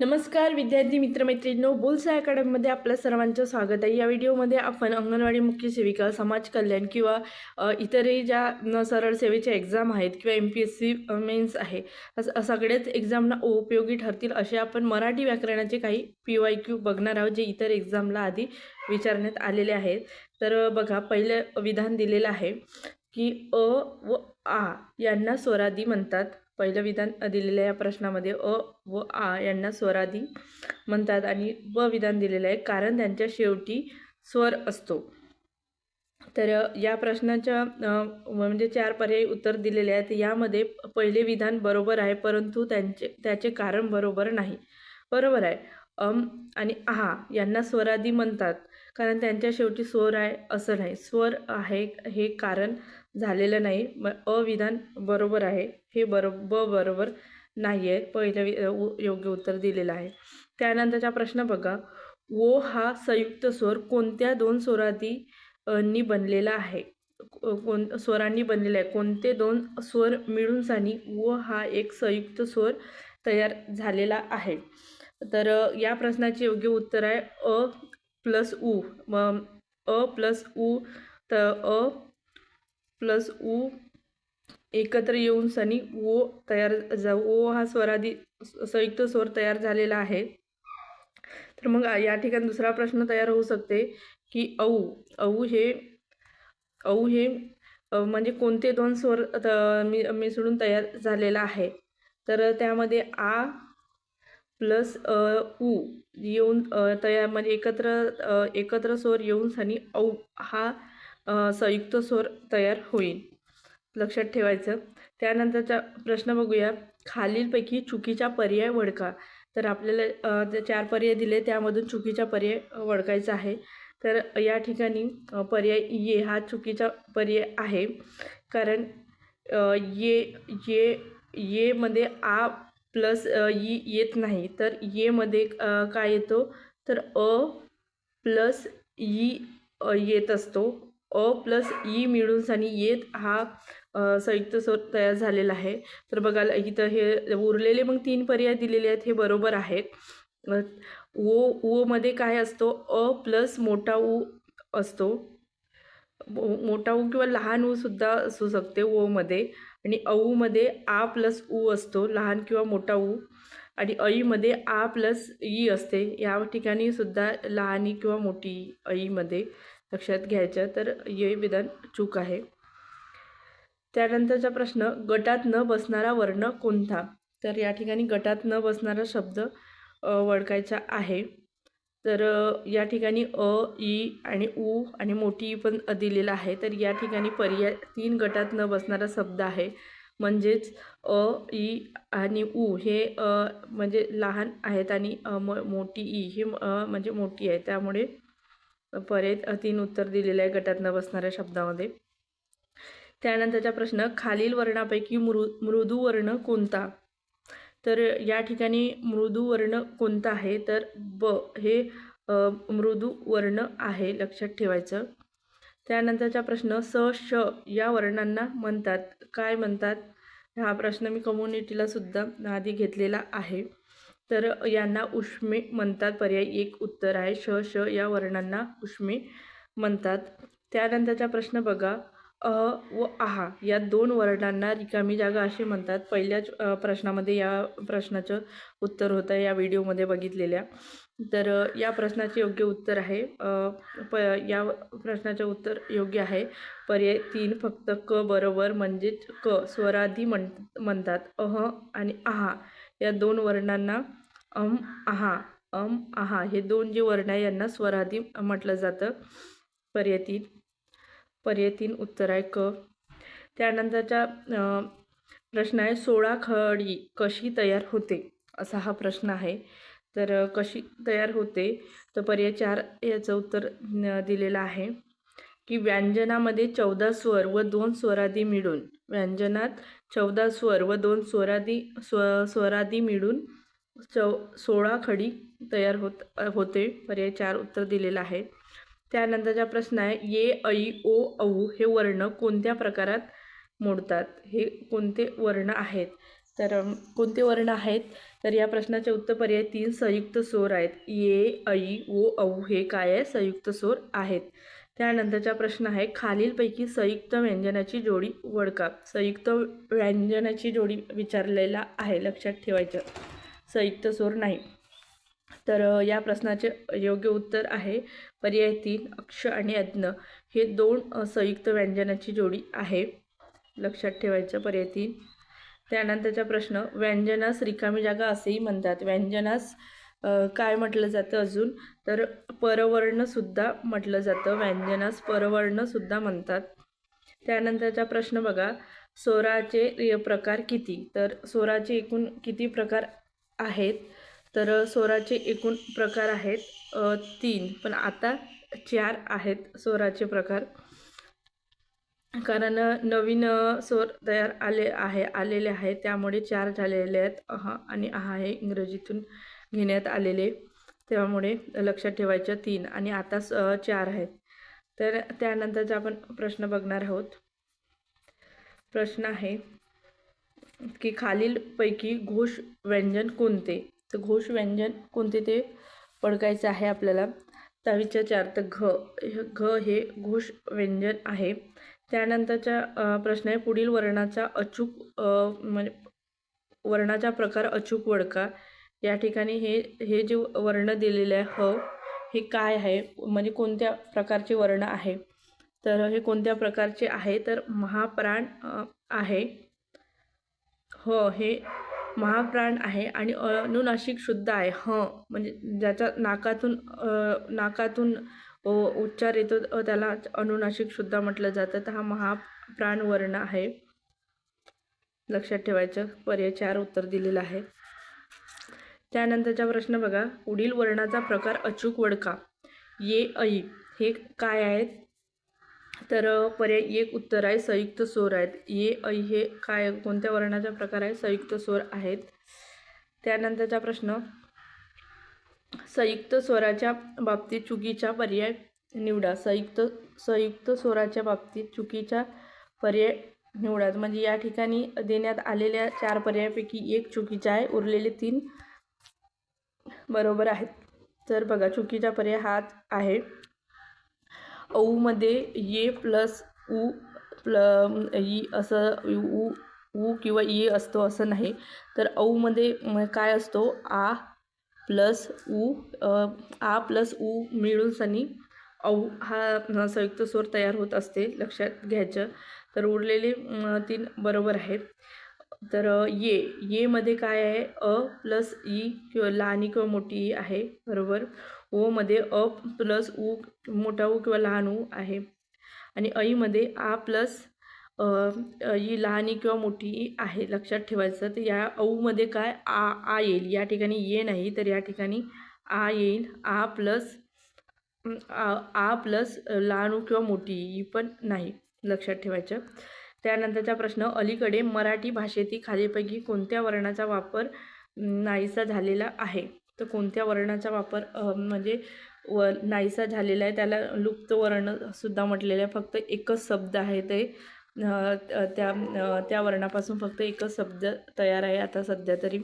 नमस्कार विद्यार्थी मित्रमैत्रिणींनो बुलसा अकॅडमीमध्ये आपल्या सर्वांचं स्वागत आहे. या व्हिडिओमध्ये आपण अंगणवाडी मुख्य सेविका समाज कल्याण किंवा इतरही ज्या न सरळ सेवेच्या एक्झाम आहेत किंवा M P S C mains आहे सगळ्याच एक्झामना उपयोगी ठरतील असे आपण मराठी व्याकरणाचे काही पी वाय क्यू बघणार आहोत जे इतर एक्झामला आधी विचारण्यात आलेले आहेत. तर बघा पहिलं विधान दिलेलं आहे की अ व आ यांना स्वरादी म्हणतात. पहिलं विधान दिलेलं आहे या प्रश्नामध्ये अ व आ यांना स्वरादी म्हणतात आणि व विधान दिलेलं आहे कारण त्यांच्या शेवटी स्वर असतो. तर या प्रश्नाच्या म्हणजे चार पर्यायी उत्तर दिलेले आहेत. यामध्ये पहिले विधान बरोबर आहे परंतु त्यांचे त्याचे कारण बरोबर नाही. बरोबर आहे. अम आणि आहा यांना स्वरादी म्हणतात कारण त्यांच्या शेवटी स्वर आहे असं नाही. स्वर आहे हे कारण झालेलं नाही. मग अविधान बरोबर आहे. हे बरो ब बरोबर नाही आहे. पहिलं उ- योग्य उत्तर दिलेलं आहे. त्यानंतरचा प्रश्न बघा. ओ हा संयुक्त स्वर कोणत्या दोन स्वरादी नी बनलेला आहे? कोण स्वरांनी बनलेला आहे. कोणते दोन स्वर मिळून सानी व हा एक संयुक्त स्वर तयार झालेला आहे? तर या प्रश्नाचे योग्य उत्तर आहे अ प्लस उ. म अ प्लस उ तर अ प्लस उ एकत्र येऊन सनी ओ तयार जा ओ हा स्वरादी संयुक्त स्वर तयार झालेला आहे. तर मग या ठिकाणी दुसरा प्रश्न तयार होऊ शकते की औ औ हे औ हे म्हणजे कोणते दोन स्वर त- मी मिसळून तयार झालेला आहे. तर त्यामध्ये आ प्लस उ येऊन तयार म्हणजे एकत्र एकत्र स्वर येऊन सनी औ हा संयुक्त स्वर तयार होईल. लक्षात ठेवायचं. त्यानंतरचा प्रश्न बघूया. खालीलपैकी चुकीचा पर्याय वडका तर आपल्याला जे चार पर्याय दिले त्यामधून चुकीचा पर्याय वडकायचा आहे. तर या ठिकाणी पर्याय ये हा चुकीचा पर्याय आहे. कारण ये ये येमध्ये आ प्लस ई येत नाही. तर येमध्ये काय येतो? तर अ प्लस ई येत असतो. अ प्लस ई मिळून सानी येत हा संयुक्त स्वर तयार झालेला आहे. तर बघाल इथं हे उरलेले मग तीन पर्याय दिलेले आहेत हे बरोबर आहेत. ओ ओमध्ये काय असतो? अ प्लस मोठा ऊ असतो. मोठा ऊ किंवा लहान ऊ सुद्धा असू शकते ओमध्ये आणि औमध्ये आ प्लस ऊ असतो लहान किंवा मोठा ऊ आणि ऐमध्ये आ प्लस ई असते. या ठिकाणी सुद्धा लहानी किंवा मोठी ऐमध्ये लक्षात घ्यायचं तर ये विधान चूक आहे. त्यानंतरचा प्रश्न गटात न बसणारा वर्ण कोणता? तर या ठिकाणी गटात न बसणारा शब्द वळखायचा आहे. तर या ठिकाणी अ ई आणि उ आणि मोठी ई पण दिलेला आहे. तर या ठिकाणी पर्याय तीन गटात न बसणारा शब्द आहे. म्हणजेच अ ई आणि उ हे म्हणजे लहान आहेत आणि अ, म मोठी ई हे म्हणजे मोठी आहे. त्यामुळे पर्याय अ, तीन उत्तर दिलेलं आहे गटातनं बसणाऱ्या शब्दामध्ये. त्यानंतरचा प्रश्न खालील वर्णापैकी मृ मृदू वर्ण कोणता? तर या ठिकाणी मृदू वर्ण कोणता आहे? तर ब हे मृदू वर्ण आहे लक्षात ठेवायचं. त्यानंतरचा प्रश्न स श या वर्णांना म्हणतात. काय म्हणतात? हा प्रश्न मी कम्युनिटीला सुद्धा आधी घेतलेला आहे. तर यांना उष्मे म्हणतात. पर्याय एक उत्तर आहे. श श या वर्णांना उष्मे म्हणतात. त्यानंतरचा प्रश्न बघा. अ व आहा या दोन वर्णांना रिकामी जागा असे म्हणतात. पहिल्याच प्रश्नामध्ये या प्रश्नाचं उत्तर होतं या व्हिडिओमध्ये बघितलेल्या. तर या प्रश्नाचे योग्य उत्तर आहे. प या प्रश्नाचे उत्तर योग्य आहे. पर्याय तीन फक्त क बरोबर म्हणजेच क स्वराधी म्हण म्हणतात. अह आणि आहा या दोन वर्णांना अम आहा अम आहा हे दोन जे वर्ण आहे यांना स्वराधी म्हटलं जातं. पर्यतीन पर्यतीन उत्तर आहे क. त्यानंतरचा प्रश्न आहे सोळा खडी कशी तयार होते? असा हा प्रश्न आहे. तर कशी तयार होते? तर पर्याय चार याचं उत्तर दिलेलं आहे की व्यंजनामध्ये चौदा स्वर व दोन स्वरादी मिळून व्यंजनात चौदा स्वर व दोन स्वरादी स्व स्वरादी मिळून चौ सोळा खडी तयार होत होते. पर्याय चार उत्तर दिलेलं आहे. त्यानंतरचा प्रश्न आहे ये ऐ ओ औ हे वर्ण कोणत्या प्रकारात मोडतात? हे कोणते वर्ण आहेत? तर कोणते वर्ण आहेत? तर या प्रश्नाचे उत्तर पर्याय तीन संयुक्त स्वर आहेत. ये ऐ ओ औ हे काय आहे? संयुक्त स्वर आहेत. त्यानंतरचा प्रश्न आहे खालीलपैकी संयुक्त व्यंजनाची जोडी वडका संयुक्त व्यंजनाची जोडी विचारलेला आहे. लक्षात ठेवायचं. संयुक्त सूर नाही. तर या प्रश्नाचे योग्य उत्तर आहे पर्याय तीन अक्ष आणि अज्ञ हे दोन संयुक्त व्यंजनाची जोडी आहे. लक्षात ठेवायचं पर्याय तीन. त्यानंतरचा प्रश्न व्यंजनास रिकामी जागा असेही म्हणतात. व्यंजनास काय म्हटलं जातं अजून? तर परवर्णसुद्धा म्हटलं जातं. व्यंजनास परवर्णसुद्धा म्हणतात. त्यानंतरचा प्रश्न बघा. स्वराचे प्रकार किती? तर स्वराचे एकूण किती प्रकार आहेत. तर स्वराचे एकूण प्रकार आहेत. तीन. पण आता चार आहेत स्वराचे प्रकार. कारण नवीन स्वर तयार आले आहे आलेले आहे. त्यामुळे चार झालेले आहेत. अहा आणि आहा हे इंग्रजीतून घेण्यात आलेले. त्यामुळे लक्षात ठेवायचं तीन. आणि आता स- चार आहेत. तर त्यानंतरचा आपण प्रश्न बघणार आहोत. प्रश्न आहे की खालीलपैकी घोष व्यंजन कोणते? तर घोष व्यंजन कोणते ते पडकायचं आहे आपल्याला? दहावीच्या चार तर घ घ हे घोष व्यंजन आहे. त्यानंतरचा प्रश्न आहे पुढील वर्णाचा अचूक म्हणजे वर्णाचा प्रकार अचूक वडका या ठिकाणी हे हे जे वर्ण दिलेले आहे ह हे काय आहे? म्हणजे कोणत्या प्रकारचे वर्ण आहे? तर हे कोणत्या प्रकारचे आहे? तर महाप्राण आहे. ह हे महाप्राण आहे आणि अनुनाशिक शुद्ध आहे. ह म्हणजे ज्याच्या नाकातून नाकातून उच्चार येतो त्याला अनुनाशिक शुद्ध म्हटलं जातं. तर हा महाप्राण वर्ण आहे. लक्षात ठेवायचं. पर्याय चार उत्तर दिलेलं आहे. त्यानंतरचा प्रश्न बघा. पुढील वर्णाचा प्रकार अचूक वडका ये ऐ हे काय आहेत? तर पर्याय एक उत्तर आहे संयुक्त स्वर आहेत. ये ऐ हे काय कोणत्या वर्णाचा प्रकार आहे? संयुक्त स्वर आहेत. त्यानंतरचा प्रश्न. संयुक्त स्वराच्या बाबतीत चुकीचा पर्याय निवडा. संयुक्त संयुक्त स्वराच्या बाबतीत चुकीचा पर्याय निवडा. म्हणजे या ठिकाणी देण्यात आलेल्या चार पर्यायापैकी एक चुकीचा आहे. उरलेले तीन बरोबर आहेत. तर बघा चुकीचा पर्याय हाच आहे. औमध्ये ये प्लस उ प्ल ई असं उ उ किंवा ई असतो असं नाही. तर औमध्ये म काय असतो? आ प्लस उ आ प्लस उ मिळून सनी औ हा संयुक्त स्वर तयार होत असते लक्षात घ्यायचं. तर उरलेले तीन बरोबर आहेत. तर ये येमध्ये काय आहे? अ प्लस ई किंवा लहान किंवा मोठी ई आहे. बरोबर? ओमध्ये अ प्लस उ मोठा उ किंवा लहान उ आहे. आणि ऐमध्ये आ प्लस ई लहानी किंवा मोठी आहे लक्षात ठेवायचं. तर या औमध्ये काय? आ आ येईल. या ठिकाणी ये नाही तर या ठिकाणी आ येईल. आ प्लस आ आ प्लस लहान ऊ किंवा मोठी ई पण नाही लक्षात ठेवायचं. त्यानंतरचा प्रश्न अलीकडे मराठी भाषेतील खालीपैकी कोणत्या वर्णाचा वापर नाहीसा झालेला आहे? तर कोणत्या वर्णाचा वापर म्हणजे व नाहीसा झालेला आहे त्याला लुप्त वर्णसुद्धा म्हटलेलं आहे. फक्त एकच शब्द आहे ते. त्या त्या वर्णापासून फक्त एकच शब्द तयार आहे आता सध्या तरी.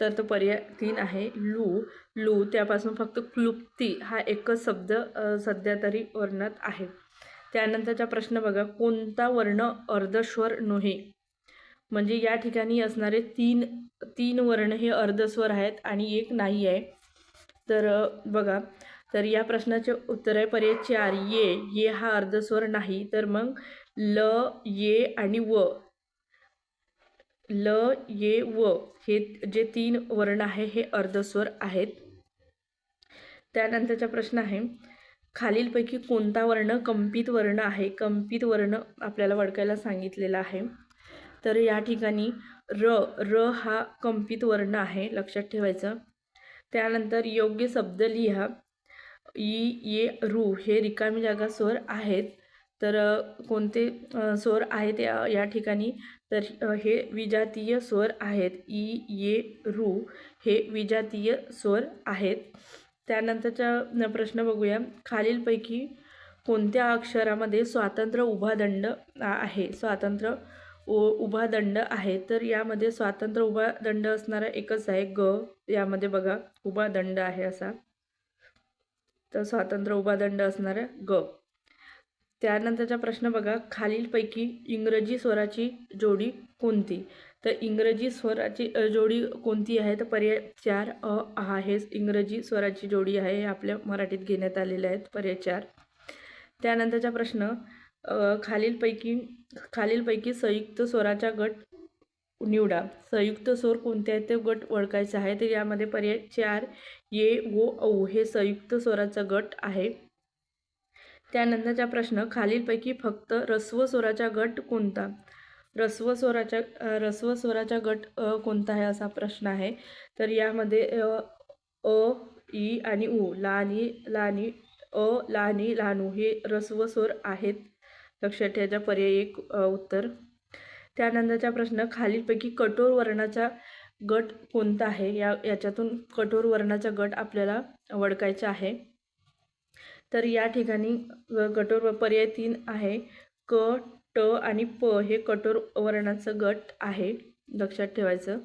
तर तो पर्याय तीन आहे. लू. लू त्यापासून फक्त क्लुप्ती हा एकच शब्द सध्या तरी वर्णात आहे. त्यानंतरचा प्रश्न बघा. कोणता वर्ण अर्धस्वर नोहे म्हणजे या ठिकाणी असणारे तीन तीन वर्ण हे अर्धस्वर आहेत आणि एक नाही आहे. तर बघा. तर या प्रश्नाचे उत्तर आहे पर्याय चार ये ये हा अर्धस्वर नाही. तर मग ल ये आणि व. ल ये व हे जे तीन वर्ण आहे हे अर्धस्वर आहेत. त्यानंतरचा प्रश्न आहे खालीलपैकी कोणता वर्ण कंपित वर्ण आहे? कंपित वर्ण आपल्याला वडकायला सांगितलेला आहे. तर या ठिकाणी र र हा कंपित वर्ण आहे लक्षात ठेवायचं. त्यानंतर योग्य शब्द लिहा. ई ये रू हे रिकामी जागा स्वर आहेत. तर कोणते स्वर आहेत या या ठिकाणी? तर हे विजातीय स्वर आहेत. ई ये रू हे विजातीय स्वर आहेत. त्यानंतरचा प्रश्न बघूया. खालीलपैकी कोणत्या अक्षरामध्ये स्वातंत्र्य उभादंड आहे? स्वातंत्र्य उ उभा दंड आहे. तर यामध्ये स्वातंत्र्य उभा दंड असणारा एकच आहे. ग यामध्ये बघा उभा दंड आहे असा. तर स्वातंत्र्य उभा दंड असणारा ग. त्यानंतरचा प्रश्न बघा खालीलपैकी इंग्रजी स्वराची जोडी कोणती? तर इंग्रजी स्वराची जोडी कोणती आहे? तर पर्याय चार अ आहे. इंग्रजी स्वराची जोडी आहे. हे आपल्या मराठीत घेण्यात आलेले आहेत. पर्याय चार. त्यानंतरचा प्रश्न खालीलपैकी खालीलपैकी संयुक्त स्वराचा गट निवडा. संयुक्त स्वर कोणते आहेत? ते गट ओळखायचा आहे तर यामध्ये पर्याय चार ये वो औ हे संयुक्त स्वराचा गट आहे. त्यानंतरचा प्रश्न खालीलपैकी फक्त रस्व स्वराचा गट कोणता? रस्व स्वराच्या रस्व स्वराचा गट कोणता आहे असा प्रश्न आहे. तर यामध्ये अ, अ ई आणि उ लानी लानी अ लानी लानू हे रस्व स्वर आहेत. लक्षात ठेवायचा पर्याय एक उत्तर. त्यानंतरचा प्रश्न खालीलपैकी कठोर वर्णाचा गट कोणता आहे? या याच्यातून कठोर वर्णाचा गट आपल्याला वडकायचा आहे. तर या ठिकाणी कठोर पर्याय तीन आहे. क ट आणि प हे कठोर वर्णाचं गट आहे लक्षात ठेवायचं.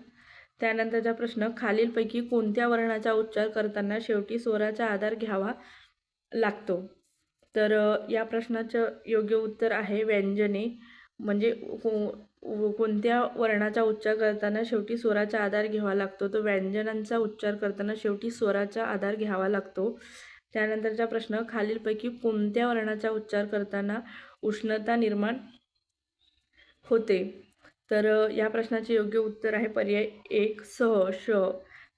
त्यानंतरचा प्रश्न खालीलपैकी कोणत्या वर्णाचा उच्चार करताना शेवटी स्वराचा आधार घ्यावा लागतो? तर या प्रश्नाचं योग्य उत्तर आहे व्यंजने. म्हणजे को कोणत्या वर्णाचा उच्चार करताना शेवटी स्वराचा आधार घ्यावा लागतो? तो व्यंजनांचा उच्चार करताना शेवटी स्वराचा आधार घ्यावा लागतो. त्यानंतरचा प्रश्न खालीलपैकी कोणत्या वर्णाचा उच्चार करताना उष्णता निर्माण होते? तर या प्रश्नाचे योग्य उत्तर आहे पर्याय एक स श.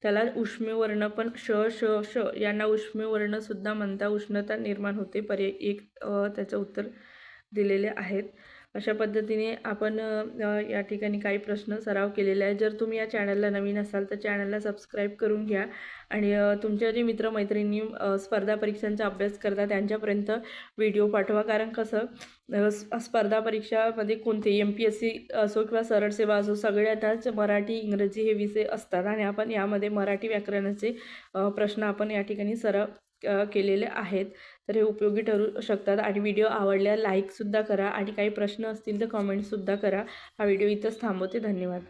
त्याला उष्मीवर्ण पण श श श यांना उष्मेवर्णसुद्धा म्हणता उष्णता निर्माण होते पर्याय एक त्याचं उत्तर दिलेले आहेत. अशा पद्धतीने आपण या ठिकाणी काही प्रश्न सराव केलेले आहे जर तुम्ही या चॅनलला नवीन असाल तर चॅनलला सबस्क्राईब करून घ्या. आणि तुमच्या जे मित्रमैत्रिणी स्पर्धा परीक्षांचा अभ्यास करता त्यांच्यापर्यंत व्हिडिओ पाठवा. कारण कसं स्पर्धा परीक्षामध्ये कोणते एम पी एस सी असो किंवा सरळ सेवा असो सगळ्यातच मराठी इंग्रजी हे विषय असतात. आणि आपण यामध्ये मराठी व्याकरणाचे प्रश्न आपण या ठिकाणी सराव केलेले आहेत. तर हे उपयोगी ठरू शकतात. आणि व्हिडिओ आवडल्या लाईकसुद्धा करा. आणि काही प्रश्न असतील तर कमेंटसुद्धा करा. हा व्हिडिओ इथंच थांबवते. धन्यवाद.